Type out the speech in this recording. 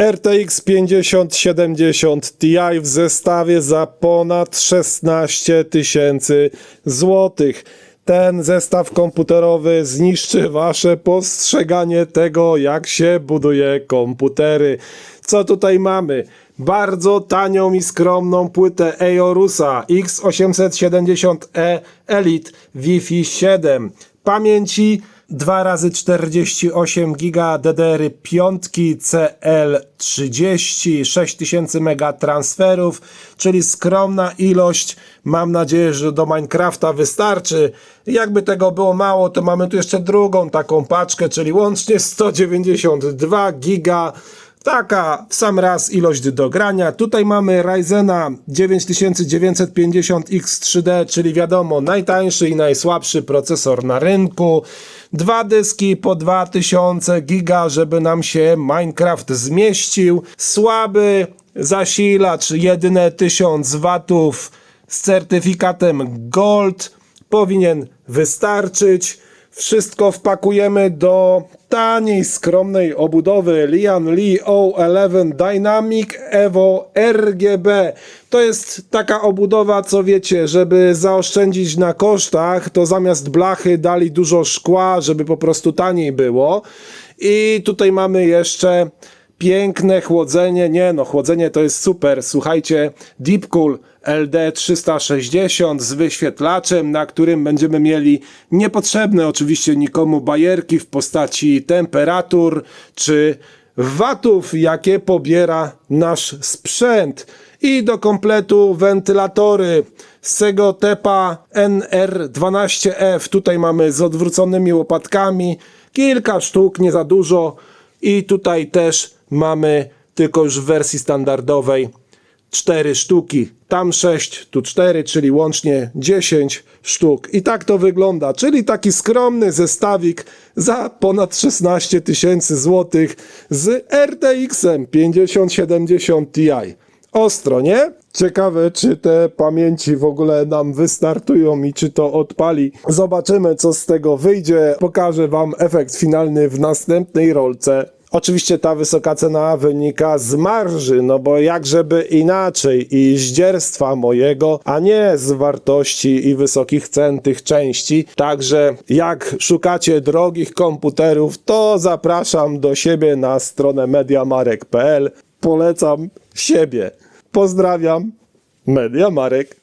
RTX 5070 Ti w zestawie za ponad 16 tysięcy złotych. Ten zestaw komputerowy zniszczy wasze postrzeganie tego, jak się buduje komputery. Co tutaj mamy? Bardzo tanią i skromną płytę Eorusa X870E Elite Wi-Fi 7. Pamięci 2 razy 48 giga DDR 5 CL30 6000 mega transferów, czyli skromna ilość. Mam nadzieję, że do Minecrafta wystarczy. Jakby tego było mało, to mamy tu jeszcze drugą taką paczkę, czyli łącznie 192 giga. Taka w sam raz ilość do grania. Tutaj mamy Ryzena 9950X3D, czyli wiadomo najtańszy i najsłabszy procesor na rynku. Dwa dyski po 2000 giga, żeby nam się Minecraft zmieścił. Słaby zasilacz, jedyne 1000 watów z certyfikatem Gold powinien wystarczyć. Wszystko wpakujemy do taniej, skromnej obudowy Lian Li O11 Dynamic Evo RGB. To jest taka obudowa, co wiecie, żeby zaoszczędzić na kosztach, to zamiast blachy dali dużo szkła, żeby po prostu taniej było. I tutaj mamy jeszcze piękne chłodzenie. Nie no, chłodzenie to jest super. Słuchajcie, Deepcool LD360 z wyświetlaczem, na którym będziemy mieli niepotrzebne oczywiście nikomu bajerki w postaci temperatur czy watów, jakie pobiera nasz sprzęt. I do kompletu wentylatory z tego tepa NR12F. Tutaj mamy z odwróconymi łopatkami. Kilka sztuk, nie za dużo. I tutaj też mamy tylko już w wersji standardowej 4 sztuki. Tam 6, tu 4, czyli łącznie 10 sztuk. I tak to wygląda. Czyli taki skromny zestawik za ponad 16 tysięcy złotych z RTX-em 5070 Ti. Ostro, nie? Ciekawe, czy te pamięci w ogóle nam wystartują i czy to odpali. Zobaczymy, co z tego wyjdzie. Pokażę Wam efekt finalny w następnej rolce. Oczywiście ta wysoka cena wynika z marży, no bo jak żeby inaczej i zdzierstwa mojego, a nie z wartości i wysokich cen tych części. Także jak szukacie drogich komputerów, to zapraszam do siebie na stronę mediamarek.pl. Polecam siebie. Pozdrawiam. Media Marek.